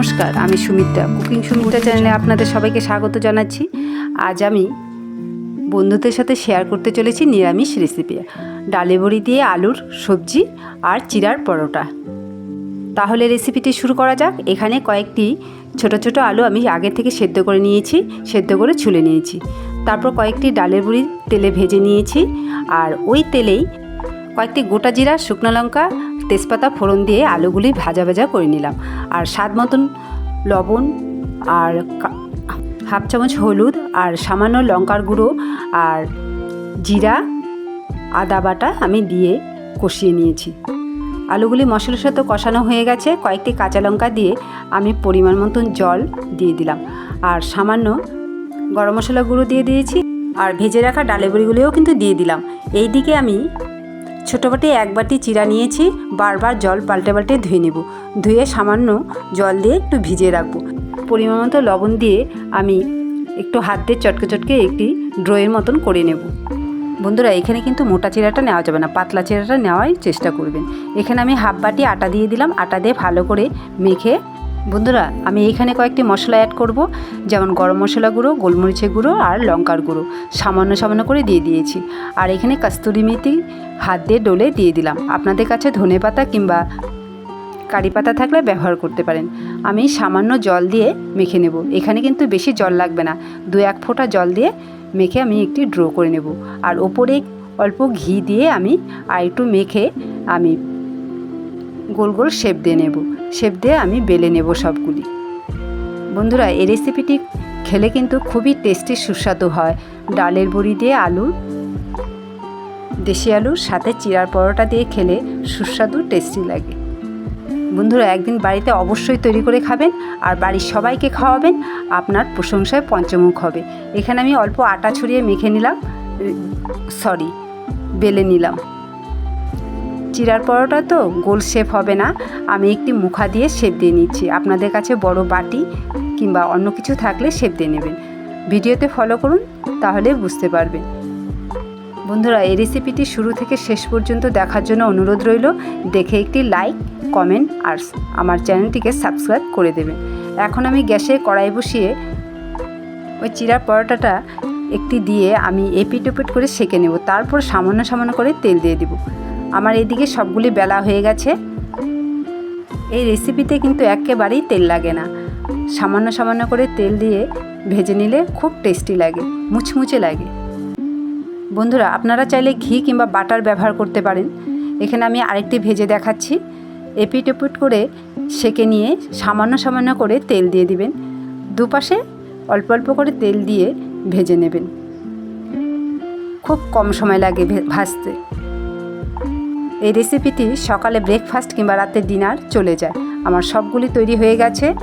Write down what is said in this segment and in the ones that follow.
নমস্কার, আমি সুমিত্রা। কুকিং সুমিত্রা চ্যানেলে আপনাদের সবাইকে স্বাগত জানাচ্ছি। আজ আমি বন্ধুদের সাথে শেয়ার করতে চলেছি নিরামিষ রেসিপি ডালে বড়ি দিয়ে আলুর সবজি আর চিরার পরোটা। তাহলে রেসিপিটি শুরু করা যাক। এখানে কয়েকটি ছোট ছোট আলু আমি আগে থেকে সেদ্ধ করে নিয়েছি, সেদ্ধ করে ছুলে নিয়েছি। তারপর কয়েকটি ডালের বড়ি তেলে ভেজে নিয়েছি। আর ওই তেলেই কয়েকটি গোটা জিরা, শুকনো লঙ্কা, তেজপাতা, ফোড়ন দিয়ে আলুগুলি ভাজা ভাজা করে নিলাম। আর স্বাদ মতন লবণ আর হাফ চামচ হলুদ আর সামান্য লঙ্কার গুঁড়ো আর জিরা, আদা বাটা আমি দিয়ে কষিয়ে নিয়েছি। আলুগুলি মশলার সাথে কষানো হয়ে গেছে। কয়েকটি কাঁচা লঙ্কা দিয়ে আমি পরিমাণ মতন জল দিয়ে দিলাম। আর সামান্য গরম মশলা গুঁড়ো দিয়ে দিয়েছি। আর ভেজে রাখা ডালে বড়িগুলিও কিন্তু দিয়ে দিলাম। এই দিকে আমি ছোটো বাটি এক বাটি চিরা নিয়েছি, বারবার জল পাল্টে পাল্টে ধুয়ে নেব। ধুয়ে সামান্য জল দিয়ে একটু ভিজিয়ে রাখব। পরিমাণ মতো লবণ দিয়ে আমি একটু হাত দিয়ে চটকে চটকে একটি ড্রয়ের মতন করে নেব। বন্ধুরা, এখানে কিন্তু মোটা চিরাটা নেওয়া যাবে না, পাতলা চিরাটা নেওয়ার চেষ্টা করবেন। এখানে আমি হাফ বাটি আটা দিয়ে দিলাম, আটা দিয়ে ভালো করে মেখে বন্ধুরা, আমি এখানে কয়েকটি মশলা অ্যাড করব, যেমন গরম মশলা গুঁড়ো, গোলমরিচের গুঁড়ো আর লঙ্কার গুঁড়ো। সামান্য সামান্য করে দিয়ে দিয়েছি। আর এখানে কাস্তুরি মেথি হাত দিয়ে ডলে দিয়ে দিলাম। আপনাদের কাছে ধনে পাতা কিংবা কারি পাতা থাকলে ব্যবহার করতে পারেন। আমি সামান্য জল দিয়ে মেখে নেব। এখানে কিন্তু বেশি জল লাগবে না। দু এক ফোঁটা জল দিয়ে মেখে আমি একটি ড্র করে নেব। আর ওপরে অল্প ঘি দিয়ে আমি আর একটু মেখে আমি গোল গোল শেপ দিয়ে নেব। শেপ দিয়ে আমি বেলে নেব সবগুলি। বন্ধুরা, এই রেসিপিটি খেলে কিন্তু খুবই টেস্টি সুস্বাদু হয়। ডালের বড়ি দিয়ে আলু, দেশি আলুর সাথে চিরার পরোটা দিয়ে খেলে সুস্বাদু টেস্টি লাগে। বন্ধুরা, একদিন বাড়িতে অবশ্যই তৈরি করে খাবেন আর বাড়ির সবাইকে খাওয়াবেন। আপনার প্রশংসায় পঞ্চমুখ হবে। এখানে আমি অল্প আটা ছড়িয়ে মেখে নিলাম সরি বেলে নিলাম। চিরার পরোটা তো গোল শেপ হবে না। আমি একটি মুখা দিয়ে শেপ দিয়ে নিচ্ছি। আপনাদের কাছে বড় বাটি কিংবা অন্য কিছু থাকলে শেপ দিয়ে নেবেন। ভিডিওতে ফলো করুন, তাহলে বুঝতে পারবেন। বন্ধুরা, এই রেসিপিটি শুরু থেকে শেষ পর্যন্ত দেখার জন্য অনুরোধ রইল। দেখে একটি লাইক কমেন্ট আর আমার চ্যানেলটিকে সাবস্ক্রাইব করে দেবেন। এখন আমি গ্যাসে কড়াই বসিয়ে ওই চিরার পরোটাটা একটি দিয়ে আমি এপিট ওপিট করে সেঁকে নেব। তারপর সামান্য সামান্য করে তেল দিয়ে দেব। আমার এদিকে সবগুলি বেলা হয়ে গেছে। এই রেসিপিতে কিন্তু একেবারেই তেল লাগে না। সামান্য সামান্য করে তেল দিয়ে ভেজে নিলে খুব টেস্টি লাগে, মুচমুচে লাগে। বন্ধুরা, আপনারা চাইলে ঘি কিংবা বাটার ব্যবহার করতে পারেন। এখানে আমি আরেকটি ভেজে দেখাচ্ছি। এপিট এপিট করে সেকে নিয়ে সামান্য সামান্য করে তেল দিয়ে দিবেন। দুপাশে অল্প অল্প করে তেল দিয়ে ভেজে নেবেন। খুব কম সময় লাগে ভাজতে। এই রেসিপিটি সকালে ব্রেকফাস্ট কিংবা রাতের ডিনার চলে যায়। আমার সবগুলি তৈরি হয়ে গেছে।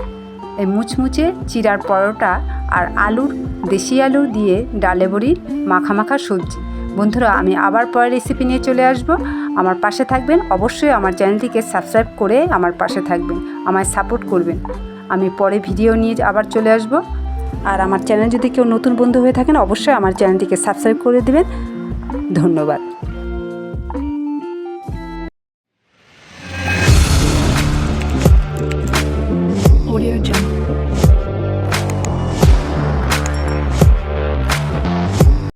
এই মুচমুচে চিরার পরোটা আর আলুর, দেশি আলু দিয়ে ডালে বড়ির মাখা সবজি। বন্ধুরা, আমি আবার পরের রেসিপি নিয়ে চলে আসব। আমার পাশে থাকবেন। অবশ্যই আমার চ্যানেলটিকে সাবস্ক্রাইব করে আমার পাশে থাকবেন। আমায় সাপোর্ট করবেন। আমি পরে ভিডিও নিয়ে আবার চলে আসব। আর আমার চ্যানেল যদি কেউ নতুন বন্ধু হয়ে থাকেন, অবশ্যই আমার চ্যানেলটিকে সাবস্ক্রাইব করে দেবেন। ধন্যবাদ।